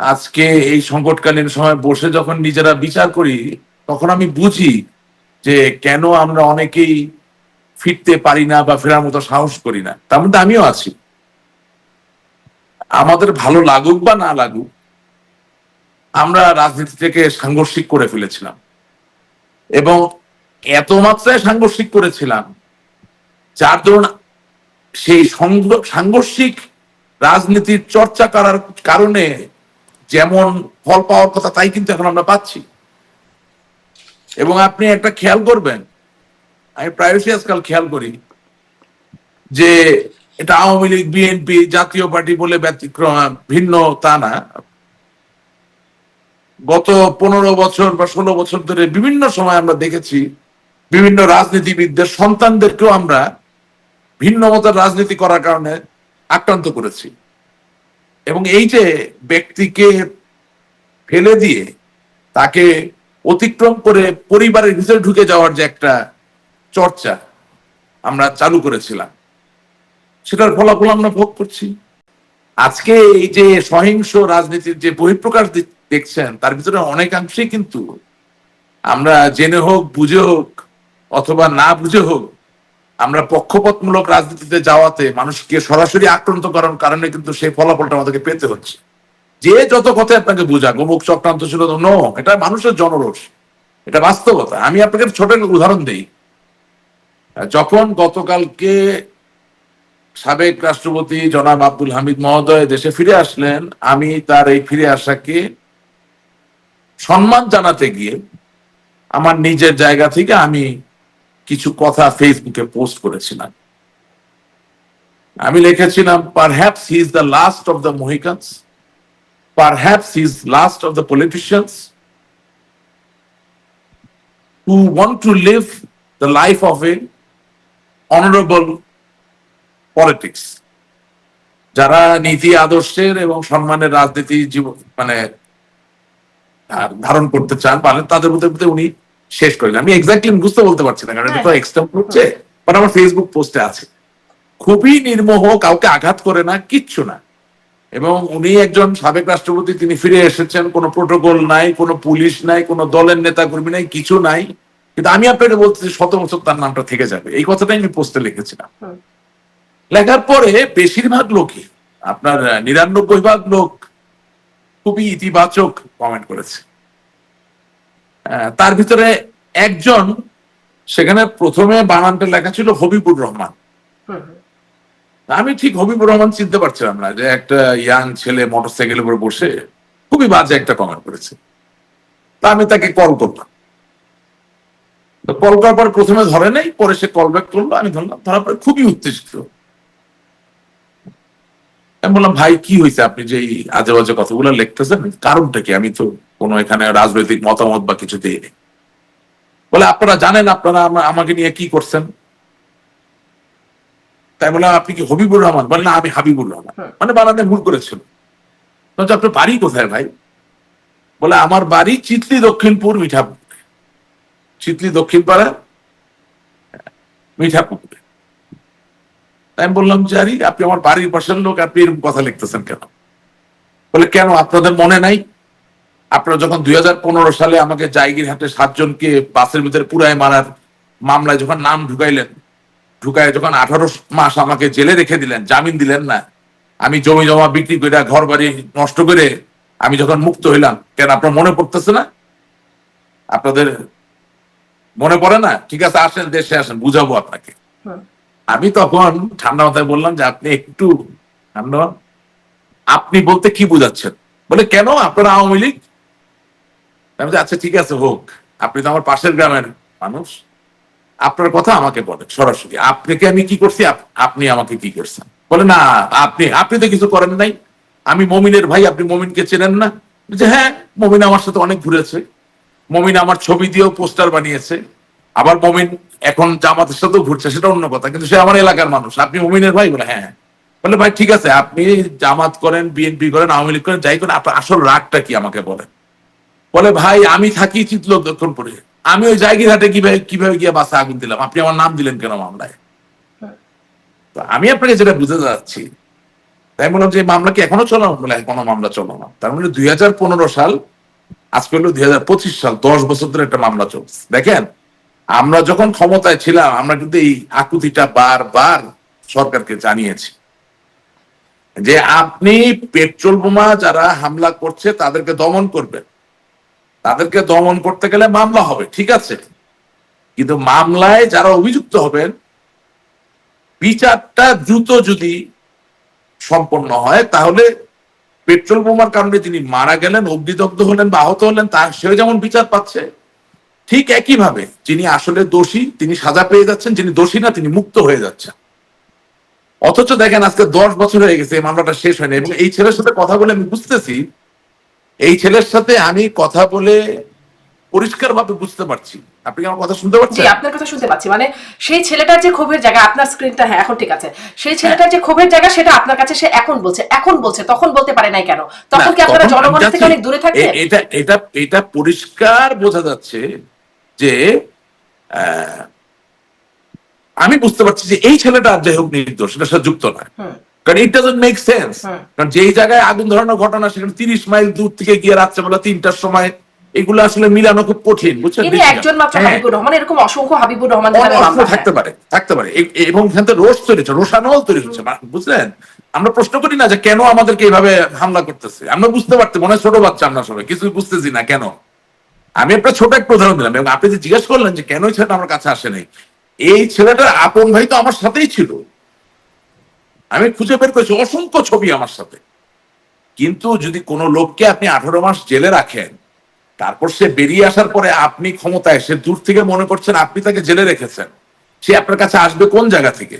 আজকে এই সংকটকালীন সময় বসে যখন নিজেরা বিচার করি, তখন আমি বুঝি যে কেন আমরা অনেকেই ফিরতে পারি না বা ফেরার মতো সাহস করি না। তার মধ্যে আমিও আছি। আমাদের ভালো লাগুক বা না লাগুক, আমরা রাজনীতি থেকে সাংঘর্ষিক করে ফেলেছিলাম। এবং এত মাত্রায় সাংঘর্ষিক করেছিলাম, যার ধরুন সেই সংঘ- সাংঘর্ষিক রাজনীতির চর্চা করার কারণে যেমন ফল পাওয়ার কথা, তাই কিন্তু এখন আমরা পাচ্ছি। এবং আপনি একটা খেয়াল করবেন, আমি প্রায়শই আজকাল খেয়াল করি, যে এটা আওয়ামী লীগ, বিএনপি, জাতীয় পার্টি বলে ব্যতিক্রম, ভিন্ন তা না। গত পনেরো বছর বা ষোলো বছর ধরে বিভিন্ন সময় আমরা দেখেছি, বিভিন্ন রাজনীতিবিদদের সন্তানদেরকেও আমরা ভিন্ন মতের রাজনীতি করার কারণে আক্রান্ত করেছি। এবং এই যে ব্যক্তিকে ফেলে দিয়ে তাকে অতিক্রম করে পরিবারের ভিতরে ঢুকে যাওয়ার যে একটা চর্চা আমরা চালু করেছিলাম, সেটার ফলাফল আমরা ভোগ করছি। আজকে এই যে সহিংস রাজনীতির যে বহিঃপ্রকাশ দেখছেন, তার ভিতরে অনেকাংশেই কিন্তু আমরা জেনে হোক, বুঝে হোক, অথবা না বুঝে হোক আমরা পক্ষপাতমূলক রাজনীতিতে যাওয়াতে মানুষকে সরাসরি আক্রান্ত করার কারণে কিন্তু সেই ফলাফলটা আমাদেরকে পেতে হচ্ছে। যে যত কথা আপনাকে বোঝা গোমুখ চক্রান্ত ছিল নো এটা মানুষের জনরোষ। এটা বাস্তবতা। আমি আপনাকে ছোট উদাহরণ দিই। যখন গতকালকে সাবেক রাষ্ট্রপতি জনাব আব্দুল হামিদ মহোদয় দেশে ফিরে আসলেন, আমি তার এই ফিরে আসাকে সম্মান জানাতে গিয়ে আমার নিজের জায়গা থেকে আমি কিছু কথা ফেসবুকে পোস্ট করেছিলাম। আমি লিখেছিলাম perhaps he is the last of the Mohicans perhaps he is last of the politicians who want to live the life of a honorable politics. যারা নীতি আদর্শের এবং সম্মানের রাজনীতি জীবন মানে ধারণ করতে চান তাদের মধ্যে উনি শেষ করেন। আমি এক্স্যাক্টলি বুঝতে বলতে পারছি না কারণ এটা তো এক্সট্রা হচ্ছে বাট আমার ফেসবুক পোস্টে আছে। খুবই নির্মোহ কাউকে আঘাত করে না কিচ্ছু না। এবং উনি একজন সাবেক রাষ্ট্রপতি তিনি ফিরে এসেছেন কোনো প্রোটোকল নাই কোনো পুলিশ নাই কোনো দলের নেতা কর্মী নাই কিছু নাই। কিন্তু আমি আপনাকে বলতেছি শত বছর তার নামটা থেকে যাবে। এই কথাটাই আমি পোস্টে লিখেছিলাম। লেখার পরে বেশিরভাগ লোকই আপনার নিরানব্বই ভাগ লোক খুবই ইতিবাচক কমেন্ট করেছে। তার ভিতরে একজন সেখানে প্রথমে বানানটা লেখা ছিল হবিবুর রহমান। হুম, হুম। আমি ঠিক হবিবুর রহমান চিনতে পারছিলাম না যে একটা ইয়াং ছেলে মোটরসাইকেলের উপর বসে খুবই বাজে একটা কমেন্ট করেছে। তা আমি তাকে কল করলাম। কল করার পর প্রথমে ধরে নেই পরে সে কল ব্যাক করল আমি ধরলাম ধরার পরে খুবই উত্তেজিত। আমি বললাম ভাই কি হয়েছে? আপনি যে আজে বাজে কথাগুলো লিখতেছেন কারণটা কি? আমি তো কোনো এখানে রাজনৈতিক মতামত বা কিছু দিইনি বলে আপনারা জানেন আপনারা আমাকে নিয়ে কি করছেন? তাই বলে আপনি কি হবিবুর রহমান? বলে না আমি হাবিবুর রহমান। মানে বানাতে ভুল করেছিল। আপনার বাড়ি কোথায় ভাই? বলে আমার বাড়ি চিতলি দক্ষিণপুর মিঠাপুর। চিতলি দক্ষিণ পাড়া মিঠাপুকুরে তাই আমি বললাম যে আরে আপনি আমার বাড়ির পাশের লোক আপনি এরকম কথা লিখতেছেন কেন? বলে কেন? আপনাদের মনে নাই? আপনারা যখন দুই হাজার পনেরো সালে আমাকে জায়গিরহাটে সাতজনকে বাসের ভিতরে পুরায় মারার মামলায় যখন নাম ঢুকাইলেন ঢুকায় যখন আঠারো মাস আমাকে জেলে রেখে দিলেন জামিন দিলেন না আমি জমি জমা বিক্রি করে ঘর বাড়ি নষ্ট করে আমি যখন মুক্ত হইলাম কেন আপনার মনে পড়তেছে না? আপনাদের মনে পড়ে না? ঠিক আছে আসেন দেশে আসেন বুঝাবো আপনাকে। আমি তখন ঠান্ডা মাথায় বললাম যে আপনি একটু ঠান্ডা। আপনি বলতে কি বুঝাচ্ছেন? বলে কেন আপনারা আওয়ামী লীগ আমি বলছি, আচ্ছা ঠিক আছে হোক। আপনি তো আমার পাশের গ্রামের মানুষ। আপনার কথা আমাকে বলেন সরাসরি। আপনাকে আমি কি করছি? আপনি আমাকে কি করছেন? বলে না আপনি আপনি তো কিছু করেন নাই। আমি মমিনের ভাই আপনি মমিনকে চেনেন না? যে হ্যাঁ মমিন আমার সাথে অনেক ঘুরেছে। মমিন আমার ছবি দিয়েও পোস্টার বানিয়েছে। আবার মমিন এখন জামাতের সাথেও ঘুরছে সেটা অন্য কথা কিন্তু সে আমার এলাকার মানুষ। আপনি মমিনের ভাই বলে হ্যাঁ। বলে ভাই ঠিক আছে আপনি জামাত করেন বিএনপি করেন আওয়ামী লীগ করেন যাই করেন আপনার আসল রাগটা কি আমাকে বলেন? বলে, ভাই, আমি থাকি চিতল দক্ষিণপুরে আমি ওই জায়গিরহাটে কীভাবে কীভাবে গিয়ে বাসা আগুন দিলাম? আপনি আমার নাম দিলেন কেন মামলায়? তো আমি আপনাকে যেটা বুঝতে যাচ্ছি, তাই বললাম যে মামলা কি এখনও চলো বলে এখনও মামলা চলো না। তার মানে দুই হাজার পনেরো সাল, আজকে হলো দুই হাজার পঁচিশ সাল, দশ বছর ধরে একটা মামলা চলছে। দেখেন, আমরা যখন ক্ষমতায় ছিলাম, আমরা কিন্তু এই আকুতিটা বারবার সরকারকে জানিয়েছি যে আপনি পেট্রোল বোমা যারা হামলা করছে, তাদেরকে দমন করবেন। তাদেরকে দমন করতে গেলে মামলা হবে, ঠিক আছে? কিন্তু মামলায় যারা অভিযুক্ত হবেন, বিচারটা দ্রুত যদি সম্পন্ন হয়, তাহলে পেট্রোল বোমার কারণে তিনি মারা গেলেন, অগ্নিদগ্ধ হলেন বা আহত হলেন, তার সেও যেমন বিচার পাচ্ছে, ঠিক একইভাবে যিনি আসলে দোষী, তিনি সাজা পেয়ে যাচ্ছেন, যিনি দোষী না, তিনি মুক্ত হয়ে যাচ্ছেন। অথচ দেখেন আজকে দশ বছর হয়ে গেছে, এই মামলাটা শেষ হয়নি, এবং এই ছেলের সাথে কথা বলে আমি বুঝতেছি এই ছেলের সাথে আমি কথা বলে পরিষ্কার ভাবে বুঝতে পারছি। আপনি কি আমার কথা শুনতে পাচ্ছেন? আপনার কথা শুনতে পাচ্ছি। মানে সেই ছেলেটার যে ক্ষোভের জায়গা আপনার স্ক্রিনটা হ্যাঁ এখন ঠিক আছে। সেই ছেলেটার যে ক্ষোভের জায়গা সেটা আপনার কাছে সে এখন বলছে এখন বলছে তখন বলতে পারে নাই কেন? তখন কি আপনারা আমি থেকে অনেক দূরে এ- এটা এটা এটা পরিষ্কার বোঝা যাচ্ছে যে আহ, আমি বুঝতে পারছি যে এই ছেলেটা আর যাই হোক নির্দোষ সাথে যুক্ত নয় হুম। কারণ ইট ডাজন্ট মেক সেন্স কারণ যেই জায়গায় আগুন ধরানোর ঘটনা সেখানে তিরিশ মাইল দূর থেকে গিয়ে রাত্রেবেলা তিনটার সময় এগুলো আসলে মিলানো খুব কঠিন বুঝছেন? একজন মাত্র হ্যাঁ। হাবিবুর রহমান এরকম অসংখ্য হাবিবুর রহমান থাকতে পারে থাকতে পারে। এবং এখান থেকে রোষ তৈরি হচ্ছে রোষানল তৈরি হচ্ছে বুঝলেন? আমরা প্রশ্ন করি না যে কেন আমাদেরকে এইভাবে হামলা করতেছে। আমরা বুঝতে পারছি মনে হয় ছোট বাচ্চা আমরা সবাই কিছু বুঝতেছি না কেন। আমি একটা ছোট একটা উদাহরণ দিলাম এবং আপনি যে জিজ্ঞেস করলেন যে কেন ছেলেটা আমার কাছে আসে নাই এই ছেলেটার আপন ভাই তো আমার সাথেই ছিল। আমি খুঁজে বের করেছি অসংখ্য ছবি আমার সাথে। কিন্তু যদি কোনো লোককে আপনি আঠারো মাস জেলে রাখেন, তারপর সে বেরিয়ে আসার পরে আপনি ক্ষমতায়, সে দূর থেকে মনে করছেন আপনি তাকে জেলে রেখেছেন, সে আপনার কাছে আসবে কোন জায়গা থেকে?